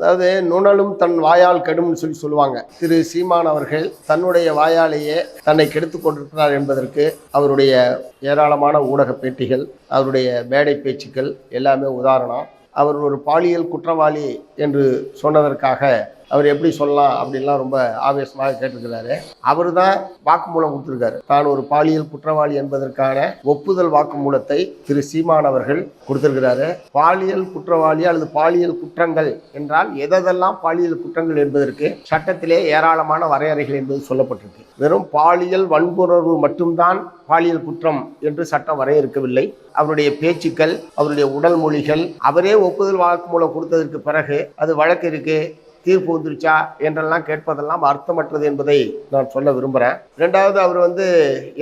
அதாவது நுணலும் தன் வாயால் கெடும்னு சொல்லி சொல்லுவாங்க. திரு சீமான் அவர்கள் தன்னுடைய வாயாலேயே தன்னை கெடுத்து கொண்டிருக்கிறார் என்பதற்கு அவருடைய ஏராளமான ஊடக பேட்டிகள் அவருடைய மேடை பேச்சுக்கள் எல்லாமே உதாரணம். அவர் ஒரு பாலியல் குற்றவாளி என்று சொன்னதற்காக அவர் எப்படி சொல்லலாம் அப்படின்லாம் ரொம்ப ஆவேசமாக கேட்டிருக்கிறாரு. அவர் தான் வாக்குமூலம் கொடுத்துருக்காரு. தான் ஒரு பாலியல் குற்றவாளி என்பதற்கான ஒப்புதல் வாக்குமூலத்தை திரு சீமான் அவர்கள் கொடுத்திருக்கிறாரு. பாலியல் குற்றவாளி அல்லது பாலியல் குற்றங்கள் என்றால் எதெல்லாம் பாலியல் குற்றங்கள் என்பதற்கு சட்டத்திலே ஏராளமான வரையறைகள் என்பது சொல்லப்பட்டிருக்கு. வெறும் பாலியல் வன்புணர்வு மட்டும்தான் பாலியல் குற்றம் என்று சட்டம் வரையறுக்கவில்லை. அவருடைய பேச்சுக்கள் அவருடைய உடல் மொழிகள் அவரே ஒப்புதல் வாக்குமூலம் கொடுத்ததற்கு பிறகு அது வழக்கு இருக்கு. தீர்ப்பு வந்துருச்சா என்றெல்லாம் கேட்பதெல்லாம் அர்த்தமற்றது என்பதை நான் சொல்ல விரும்புகிறேன் ரெண்டாவது அவர் வந்து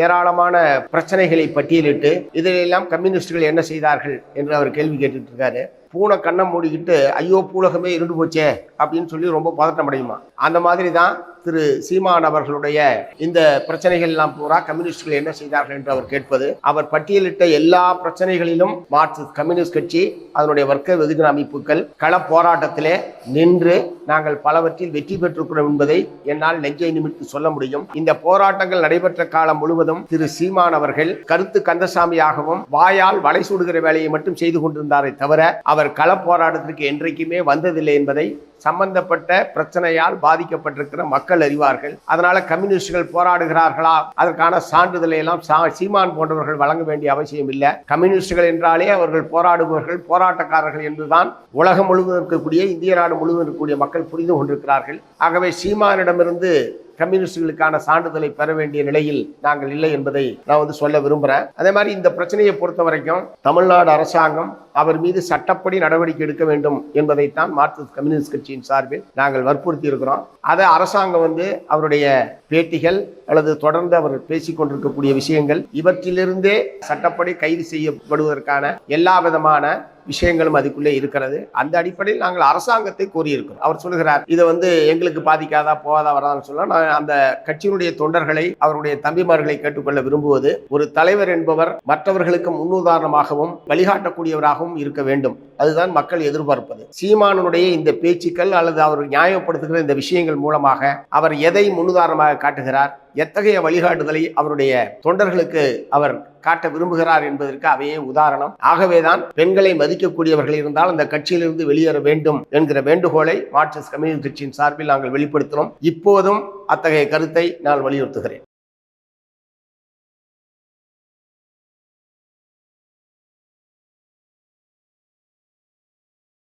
ஏராளமான பிரச்சனைகளை பட்டியலிட்டு இதிலெல்லாம் கம்யூனிஸ்டுகள் என்ன செய்தார்கள் என்று அவர் கேள்வி கேட்டுட்டு இருக்காரு. பூனை கண்ணை மூடிக்கிட்டு ஐயோ பூலகமே இருண்டு போச்சே அப்படின்னு சொல்லி ரொம்ப பதட்டம் அடையுமா? அந்த மாதிரி தான் திரு சீமான் அவர்களுடைய இந்த பிரச்சனைகள் எல்லாம் பூரா கம்யூனிஸ்டுகள் என்ன செய்தார்கள் என்று அவர் கேட்பது. அவர் பட்டியலிட்ட எல்லா பிரச்சனைகளிலும் மார்க்சிஸ்ட் கம்யூனிஸ்ட் கட்சி அதனுடைய வர்க்க வெகுஜன அமைப்புகள் கள போராட்டத்திலே நின்று நாங்கள் பலவற்றில் வெற்றி பெற்றிருக்கிறோம் என்பதை என்னால் நெஞ்சை நிமித்து சொல்ல முடியும். இந்த போராட்டங்கள் நடைபெற்ற காலம் முழுவதும் திரு சீமான் அவர்கள் கருத்து கந்தசாமியாகவும் வாயால் வலை சூடுகிற வேலையை மட்டும் செய்து கொண்டிருந்தாரே தவிர அவர் கள போராட்டத்திற்கு என்றைக்குமே வந்ததில்லை என்பதை சம்பந்தப்பட்ட பிரச்சனையால் பாதிக்கப்பட்டிருக்கிற மக்கள் அறிவார்கள். அதனால கம்யூனிஸ்டுகள் போராடுகிறார்களா? அதற்கான சான்றிதழை எல்லாம் சா- சீமான் போன்றவர்கள் வழங்க வேண்டிய அவசியம் இல்லை. கம்யூனிஸ்டுகள் என்றாலே அவர்கள் போராடுபவர்கள் போராட்டக்காரர்கள் என்றுதான் உலகம் முழுவதும் இருக்கக்கூடிய இந்திய நாடு முழுவதும் இருக்கக்கூடிய மக்கள் புரிந்து கொண்டிருக்கிறார்கள். ஆகவே சீமானிடமிருந்து கம்யூனிஸ்டுகளுக்கான சான்றிதழை பெற வேண்டிய நிலையில் நாங்கள் இல்லை என்பதை நான் வந்து சொல்ல விரும்புகிறேன் அதே மாதிரி இந்த பிரச்சனையை பொறுத்த வரைக்கும் தமிழ்நாடு அரசாங்கம் அவர் மீது சட்டப்படி நடவடிக்கை எடுக்க வேண்டும் என்பதைத்தான் மார்க்சிஸ்ட் கம்யூனிஸ்ட் கட்சியின் சார்பில் நாங்கள் வற்புறுத்தி இருக்கிறோம். அதை அரசாங்கம் வந்து அவருடைய பேட்டிகள் அல்லது தொடர்ந்து அவர் பேசிக் கொண்டிருக்கக்கூடிய விஷயங்கள் இவற்றிலிருந்தே சட்டப்படி கைது செய்யப்படுவதற்கான எல்லா விதமான விஷயங்களும் அதுக்குள்ளே இருக்கிறது. அந்த அடிப்படையில் நாங்கள் அரசாங்கத்தை கோரியிருக்கிறோம். அவர் சொல்லுகிறார் இதை வந்து எங்களுக்கு பாதிக்காதா போகாதா வராதான்னு சொல்ல நான் அந்த கட்சியினுடைய தொண்டர்களை அவருடைய தம்பிமார்களை கேட்டுக்கொள்ள விரும்புவது ஒரு தலைவர் என்பவர் மற்றவர்களுக்கு முன்னுதாரணமாகவும் வழிகாட்டக்கூடியவராகவும் இருக்க வேண்டும். அதுதான் மக்கள் எதிர்பார்ப்பது. சீமானனுடைய இந்த பேச்சுக்கள் அல்லது அவர் நியாயப்படுத்துகிற இந்த விஷயங்கள் மூலமாக அவர் எதை முன்னுதாரணமாக காட்டுகிறார். எத்தகைய வழிகாட்டுதலை அவருடைய தொண்டர்களுக்கு அவர் காட்ட விரும்புகிறார் என்பதற்கு அவையே உதாரணம். ஆகவேதான் பெண்களை மதிக்கக்கூடியவர்கள் இருந்தால் அந்த கட்சியிலிருந்து வெளியேற வேண்டும் என்கிற வேண்டுகோளை மார்க்சிஸ்ட் கம்யூனிஸ்ட் கட்சியின் சார்பில் நாங்கள் வெளிப்படுத்தினோம். இப்போதும் அத்தகைய கருத்தை நான் வலியுறுத்துகிறேன்.